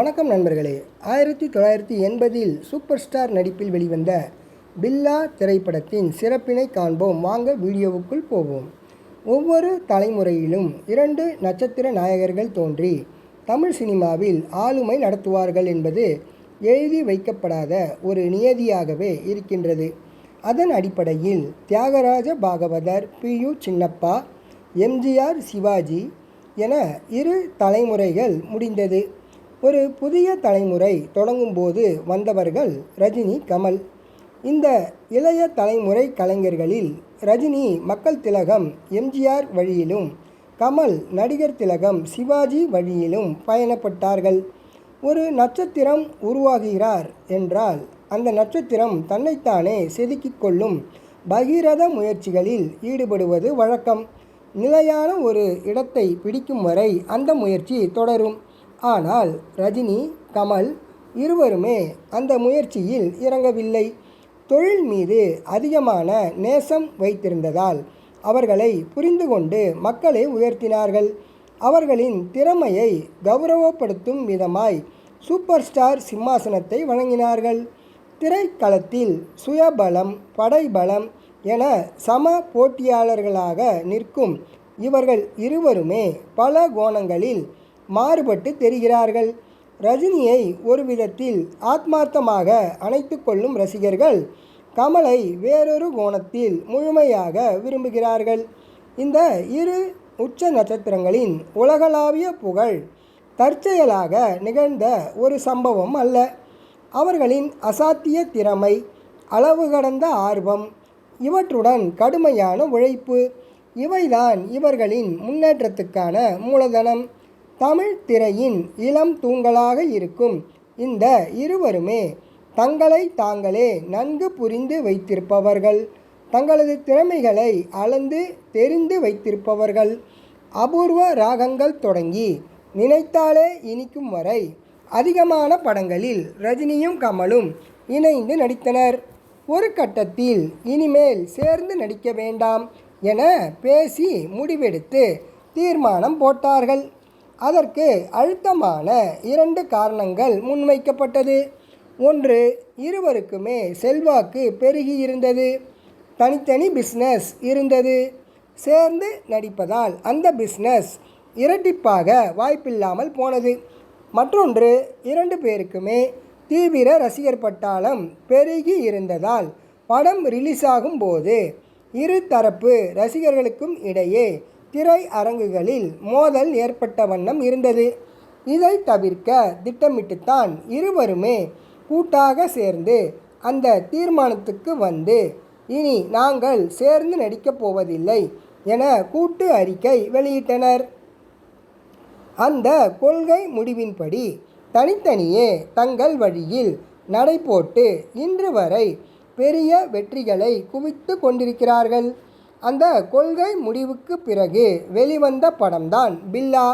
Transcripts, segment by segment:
வணக்கம் நண்பர்களே. ஆயிரத்தி தொள்ளாயிரத்தி எண்பதில் சூப்பர் ஸ்டார் நடிப்பில் வெளிவந்த பில்லா திரைப்படத்தின் சிறப்பினை காண்போம். வாங்க வீடியோவுக்குள் போவோம். ஒவ்வொரு தலைமுறையிலும் இரண்டு நட்சத்திர நாயகர்கள் தோன்றி தமிழ் சினிமாவில் ஆளுமை நடத்துவார்கள் என்பது எழுதி வைக்கப்படாத ஒரு நியதியாகவே இருக்கின்றது. அதன் அடிப்படையில் Thyagaraja Bhagavathar P U Chinnappa MGR Sivaji என இரு தலைமுறைகள் முடிந்தது. ஒரு புதிய தலைமுறை தொடங்கும்போது வந்தவர்கள் ரஜினி கமல். இந்த இளைய தலைமுறை கலைஞர்களில் ரஜினி மக்கள் திலகம் எம்ஜிஆர் வழியிலும் கமல் நடிகர் திலகம் சிவாஜி வழியிலும் பயணப்பட்டார்கள். ஒரு நட்சத்திரம் உருவாகிறார் என்றால் அந்த நட்சத்திரம் தன்னைத்தானே செதுக்கிக் கொள்ளும் பகீரத முயற்சிகளில் ஈடுபடுவது வழக்கம். நிலையான ஒரு இடத்தை பிடிக்கும் வரை அந்த முயற்சி தொடரும். ஆனால் ரஜினி கமல் இருவருமே அந்த முயற்சியில் இறங்கவில்லை. தொழில் மீது அதிகமான நேசம் வைத்திருந்ததால் அவர்களை புரிந்து கொண்டு மக்களை உயர்த்தினார்கள். அவர்களின் திறமையை கௌரவப்படுத்தும் விதமாய் சூப்பர் ஸ்டார் சிம்மாசனத்தை வழங்கினார்கள். திரைக்களத்தில் சுயபலம் படைபலம் என சம போட்டியாளர்களாக நிற்கும் இவர்கள் இருவருமே பல கோணங்களில் மாறுபட்டு தெரிகிறார்கள். ரஜினியை ஒரு விதத்தில் ஆத்மார்த்தமாக அணைத்து கொள்ளும் ரசிகர்கள் கமலை வேறொரு கோணத்தில் முழுமையாக விரும்புகிறார்கள். இந்த இரு உச்ச நட்சத்திரங்களின் உலகளாவிய புகழ் தற்செயலாக நிகழ்ந்த ஒரு சம்பவம் அல்ல. அவர்களின் அசாத்திய திறமை அளவு கடந்த ஆர்வம் இவற்றுடன் கடுமையான உழைப்பு இவைதான் இவர்களின் முன்னேற்றத்துக்கான மூலதனம். தமிழ் திரையின் இளம் தூங்கலாக இருக்கும். இந்த இருவருமே தங்களை தாங்களே நன்கு புரிந்து வைத்திருப்பவர்கள். தங்களது திறமைகளை அளந்து தெரிந்து வைத்திருப்பவர்கள். அபூர்வ ராகங்கள் தொடங்கி நினைத்தாலே இனிக்கும் வரை அதிகமான படங்களில் ரஜினியும் கமலும் இணைந்து நடித்தனர். ஒரு கட்டத்தில் இனிமேல் சேர்ந்து நடிக்க வேண்டாம் என பேசி முடிவெடுத்து தீர்மானம் போட்டார்கள். அதற்கு அழுத்தமான இரண்டு காரணங்கள் முன்வைக்கப்பட்டது. ஒன்று இருவருக்குமே செல்வாக்கு பெருகி இருந்தது தனித்தனி பிஸ்னஸ் இருந்தது. சேர்ந்து நடிப்பதால் அந்த பிஸ்னஸ் இரட்டிப்பாக வாய்ப்பில்லாமல் போனது. மற்றொன்று இரண்டு பேருக்குமே தீவிர ரசிகர் பட்டாளம் பெருகி இருந்ததால் படம் ரிலீஸ் ஆகும் போது இரு தரப்பு ரசிகர்களுக்கும் இடையே திரை அரங்குகளில் மோதல் ஏற்பட்ட வண்ணம் இருந்தது. இதை தவிர்க்க திட்டமிட்டுத்தான் இருவருமே கூட்டாக சேர்ந்து அந்த தீர்மானத்துக்கு வந்து இனி நாங்கள் சேர்ந்து நடிக்கப் போவதில்லை என கூட்டு அறிக்கை வெளியிட்டனர். அந்த கொள்கை முடிவின்படி தனித்தனியே தங்கள் வழியில் நடைபோட்டு இன்று வரை பெரிய வெற்றிகளை குவித்து கொண்டிருக்கிறார்கள். அந்த கொள்கை முடிவுக்கு பிறகு வெளிவந்த படம்தான் பில்லா.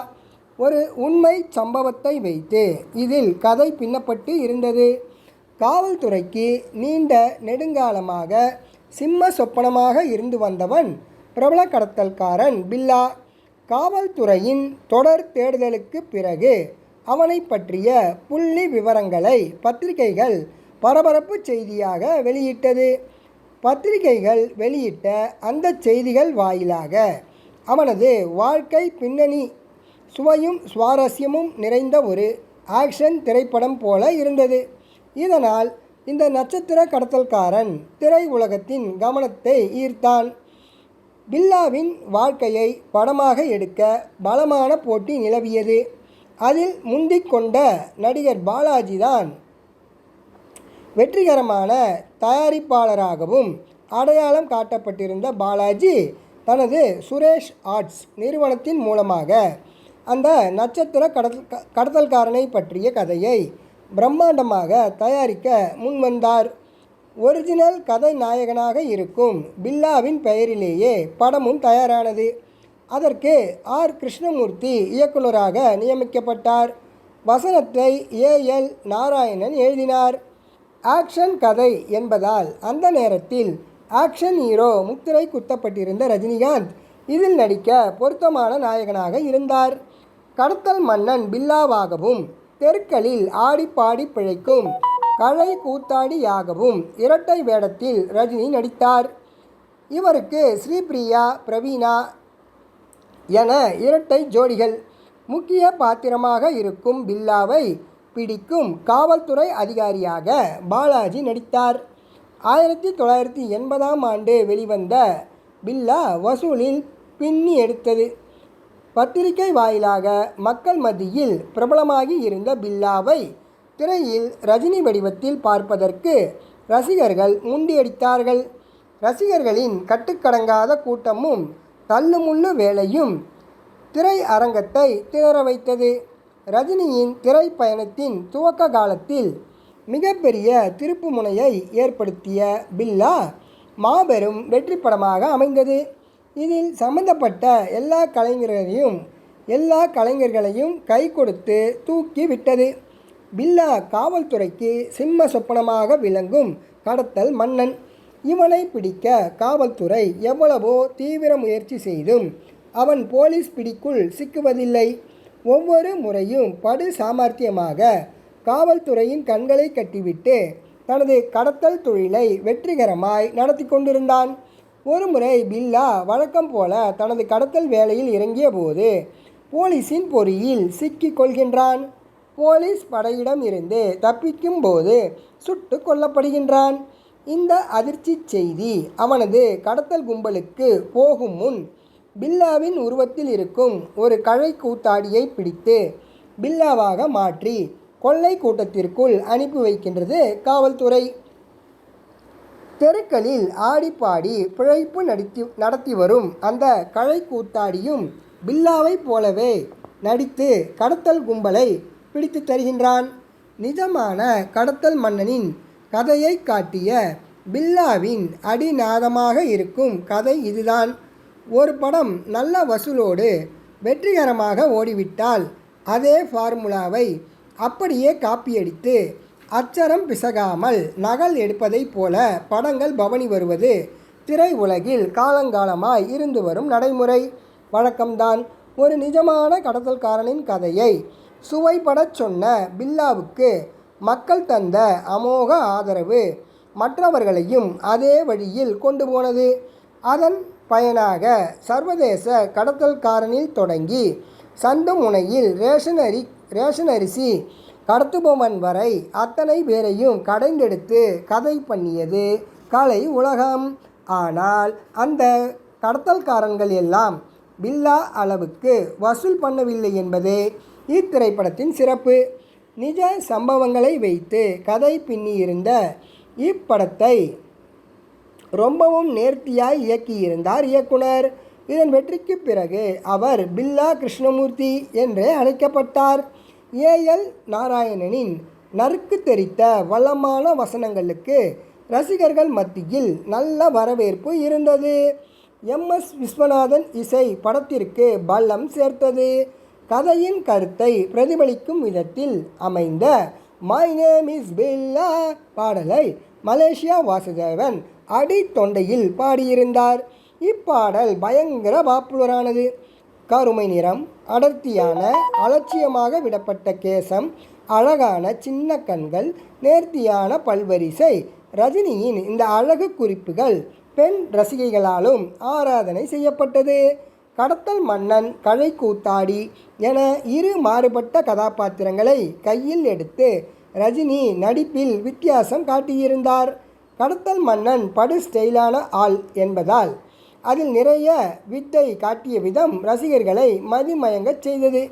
ஒரு உண்மை சம்பவத்தை வைத்து இதில் கதை பின்னப்பட்டு இருந்தது. காவல்துறைக்கு நீண்ட நெடுங்காலமாக சிம்ம சொப்பனமாக இருந்து வந்தவன் பிரபல கடத்தல்காரன் பில்லா. காவல்துறையின் தொடர் தேடுதலுக்கு பிறகு அவனை பற்றிய புள்ளி விவரங்களை பத்திரிகைகள் பரபரப்பு செய்தியாக வெளியிட்டது. பத்திரிகைகள் வெளியிட்ட அந்த செய்திகள் வாயிலாக அவனது வாழ்க்கை பின்னணி சுவையும் சுவாரஸ்யமும் நிறைந்த ஒரு ஆக்ஷன் திரைப்படம் போல இருந்தது. இதனால் இந்த நட்சத்திர கடத்தல்காரன் திரை உலகத்தின் கவனத்தை ஈர்த்தான். பில்லாவின் வாழ்க்கையை படமாக எடுக்க பலமான போட்டி நிலவியது. அதில் முந்திக் கொண்ட நடிகர் பாலாஜி தான் வெற்றிகரமான தயாரிப்பாளராகவும் அடையாளம் காட்டப்பட்டிருந்த பாலாஜி தனது சுரேஷ் ஆர்ட்ஸ் நிறுவனத்தின் மூலமாக அந்த நட்சத்திர கடத்தல் கடத்தல்காரனை பற்றிய கதையை பிரம்மாண்டமாக தயாரிக்க முன்வந்தார். ஒரிஜினல் கதை நாயகனாக இருக்கும் பில்லாவின் பெயரிலேயே படமும் தயாரானது. அதற்கு ஆர். கிருஷ்ணமூர்த்தி இயக்குநராக நியமிக்கப்பட்டார். வசனத்தை ஏ. எல். நாராயணன் எழுதினார். ஆக்ஷன் கதை என்பதால் அந்த நேரத்தில் ஆக்ஷன் ஹீரோ முத்திரை குத்தப்பட்டிருந்த ரஜினிகாந்த் இதில் நடிக்க பொருத்தமான நாயகனாக இருந்தார். கடத்தல் மன்னன் பில்லாவாகவும் தெருக்களில் ஆடிப்பாடி பிழைக்கும் கலை கூத்தாடியாகவும் இரட்டை வேடத்தில் ரஜினி நடித்தார். இவருக்கு ஸ்ரீபிரியா பிரவீனா என இரட்டை ஜோடிகள். முக்கிய பாத்திரமாக இருக்கும் பில்லாவை பிடிக்கும் காவல்துறை அதிகாரியாக பாலாஜி நடித்தார். ஆயிரத்தி தொள்ளாயிரத்தி எண்பதாம் ஆண்டு வெளிவந்த பில்லா வசூலில் பின்னி எடுத்தது. பத்திரிகை வாயிலாக மக்கள் மத்தியில் பிரபலமாகி இருந்த பில்லாவை திரையில் ரஜினி வடிவத்தில் பார்ப்பதற்கு ரசிகர்கள் முண்டியடித்தார்கள். ரசிகர்களின் கட்டுக்கடங்காத கூட்டமும் தள்ளுமுள்ளு வேலையும் திரை அரங்கத்தை திணற வைத்தது. ரஜினியின் திரைப்பயணத்தின் துவக்க காலத்தில் மிகப்பெரிய திருப்புமுனையை ஏற்படுத்திய பில்லா மாபெரும் வெற்றி படமாக அமைந்தது. இதில் சம்பந்தப்பட்ட எல்லா கலைஞர்களையும் எல்லா கலைஞர்களையும் கை கொடுத்து தூக்கி விட்டது. பில்லா காவல்துறைக்கு சிம்ம சொப்பனமாக விளங்கும் கடத்தல் மன்னன். இவனை பிடிக்க காவல்துறை எவ்வளவோ தீவிர முயற்சி செய்தும் அவன் போலீஸ் பிடிக்குள் சிக்குவதில்லை. ஒவ்வொரு முறையும் படு சாமர்த்தியமாக காவல்துறையின் கண்களை கட்டிவிட்டு தனது கடத்தல் தொழிலை வெற்றிகரமாய் நடத்தி கொண்டிருந்தான். ஒருமுறை பில்லா வழக்கம் போல தனது கடத்தல் வேலையில் இறங்கிய போது போலீஸின் பொறியில் சிக்கிக் கொள்கின்றான். போலீஸ் படையிடம் இருந்து தப்பிக்கும் போது சுட்டு கொல்லப்படுகின்றான். இந்த அதிர்ச்சி செய்தி அவனது கடத்தல் கும்பலுக்கு போகும் முன் பில்லாவின் உருவத்தில் இருக்கும் ஒரு கழை கூத்தாடியை பிடித்து பில்லாவாக மாற்றி கொள்ளை கூட்டத்திற்குள் அனுப்பி வைக்கின்றது காவல்துறை. தெருக்களில் ஆடிப்பாடி பிழைப்பு நடித்து நடத்தி வரும் அந்த கழை கூத்தாடியும் பில்லாவைப் போலவே நடித்து கடத்தல் கும்பலை பிடித்து தருகின்றான். நிஜமான கடத்தல் மன்னனின் கதையை காட்டிய பில்லாவின் அடிநாதமாக இருக்கும் கதை இதுதான். ஒரு படம் நல்ல வசூலோடு வெற்றிகரமாக ஓடிவிட்டால் அதே ஃபார்முலாவை அப்படியே காப்பியடித்து அச்சரம் பிசகாமல் நகல் எடுப்பதைப் போல படங்கள் பவனி வருவது திரை உலகில் காலங்காலமாய் இருந்து வரும் நடைமுறை. வழக்கம்தான். ஒரு நிஜமான கடத்தல்காரனின் கதையை சுவைப்படச் சொன்ன பில்லாவுக்கு மக்கள் தந்த அமோக ஆதரவு மற்றவர்களையும் அதே வழியில் கொண்டு போனது. அதன் பயனாக சர்வதேச கடத்தல்காரனில் தொடங்கி சந்து முனையில் ரேஷனரி ரேஷன் அரிசி கடத்துபவன் வரை அத்தனை பேரையும் கடைந்தெடுத்து கதை பண்ணியது. கலை உலகம். ஆனால் அந்த கடத்தல்காரன்கள் எல்லாம் பில்லா அளவுக்கு வசூல் பண்ணவில்லை என்பதே இத்திரைப்படத்தின் சிறப்பு. நிஜ சம்பவங்களை வைத்து கதை பின்னியிருந்த இப்படத்தை ரொம்பவும் நேர்த்தியாய் இயக்கியிருந்தார் இயக்குனர். இதன் வெற்றிக்கு பிறகு அவர் பில்லா கிருஷ்ணமூர்த்தி என்றே அழைக்கப்பட்டார். ஏஎல் நாராயணனின் நறுக்கு தெரித்த வளமான வசனங்களுக்கு ரசிகர்கள் மத்தியில் நல்ல வரவேற்பு இருந்தது. எம்எஸ் விஸ்வநாதன் இசை படத்திற்கு பலம் சேர்த்தது. கதையின் கருத்தை பிரதிபலிக்கும் விதத்தில் அமைந்த மை நேம் இஸ் பில்லா பாடலை மலேசியா வாசுதேவன் அடி தொண்டையில் பாடியிருந்தார். இப்பாடல் பயங்கர பாப்புலரானது. கருமை நிறம் அடர்த்தியான அலட்சியமாக விடப்பட்ட கேசம் அழகான சின்ன கண்கள் நேர்த்தியான பல்வரிசை. ரஜினியின் இந்த அழகு குறிப்புகள் பெண் ரசிகைகளாலும் ஆராதனை செய்யப்பட்டது. கடத்தல் மன்னன் கழை கூத்தாடி என இரு மாறுபட்ட கதாபாத்திரங்களை கையில் எடுத்து ரஜினி நடிப்பில் வித்தியாசம் காட்டியிருந்தார். கடத்தல் மன்னன் படு ஸ்டைலான ஆள் என்பதால் அதில் நிறைய வித்தை காட்டிய விதம் ரசிகர்களை மதிமயங்கச் செய்தது.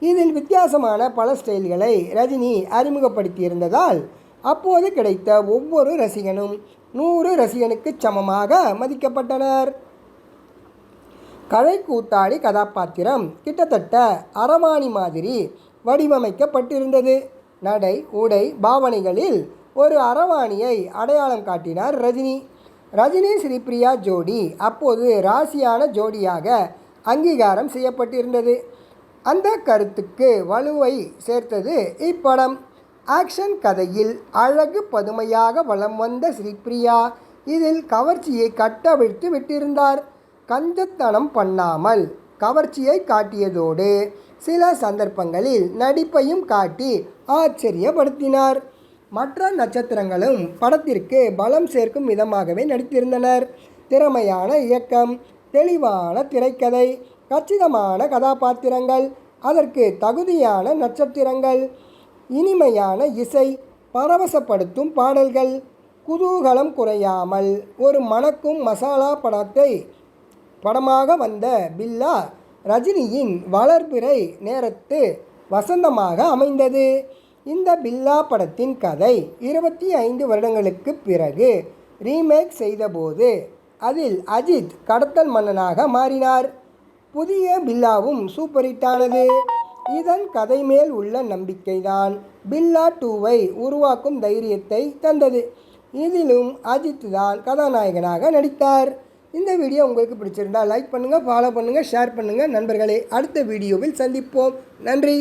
இதில் வித்தியாசமான பல ஸ்டைல்களை ரஜினி அறிமுகப்படுத்தியிருந்ததால் அப்போது கிடைத்த ஒவ்வொரு ரசிகனும் நூறு ரசிகனுக்கு சமமாக மதிக்கப்பட்டனர். கழை கூத்தாடி கதாபாத்திரம் கிட்டத்தட்ட அரவாணி மாதிரி வடிவமைக்கப்பட்டிருந்தது. நடை உடை பாவனைகளில் ஒரு அரவாணியை அடையாளம் காட்டினார் ரஜினி. ரஜினி ஸ்ரீபிரியா ஜோடி அப்போது ராசியான ஜோடியாக அங்கீகாரம் செய்யப்பட்டிருந்தது. அந்த கருத்துக்கு வலுவை சேர்த்தது இப்படம். ஆக்ஷன் கதையில் அழகு பதுமையாக வலம் வந்த ஸ்ரீபிரியா இதில் கவர்ச்சியை கட்டவிழ்த்து விட்டிருந்தார். கஞ்சத்தனம் பண்ணாமல் கவர்ச்சியை காட்டியதோடு சில சந்தர்ப்பங்களில் நடிப்பையும் காட்டி ஆச்சரியப்படுத்தினார். மற்ற நட்சத்திரங்களும் படத்திற்கு பலம் சேர்க்கும் விதமாகவே நடித்திருந்தனர். திறமையான இயக்கம் தெளிவான திரைக்கதை கச்சிதமான கதாபாத்திரங்கள் அதற்கு தகுதியான நட்சத்திரங்கள் இனிமையான இசை பரவசப்படுத்தும் பாடல்கள் குதூகலம் குறையாமல் ஒரு மணக்கும் மசாலா படத்தை படமாக வந்த பில்லா ரஜினியின் வளர்பிறை நேரத்து வசந்தமாக அமைந்தது. இந்த பில்லா படத்தின் கதை இருபத்தி ஐந்து வருடங்களுக்கு பிறகு ரீமேக் செய்தபோது அதில் அஜித் கடத்தல் மன்னனாக மாறினார். புதிய பில்லாவும் சூப்பர் ஹிட்டானது இதன் கதை மேல் உள்ள நம்பிக்கைதான் பில்லா டூவை உருவாக்கும் தைரியத்தை தந்தது. இதிலும் அஜித் தான் கதாநாயகனாக நடித்தார். இந்த வீடியோ உங்களுக்கு பிடிச்சிருந்தா லைக் பண்ணுங்கள் ஃபாலோ பண்ணுங்கள் ஷேர் பண்ணுங்கள் நண்பர்களே அடுத்த வீடியோவில் சந்திப்போம். நன்றி.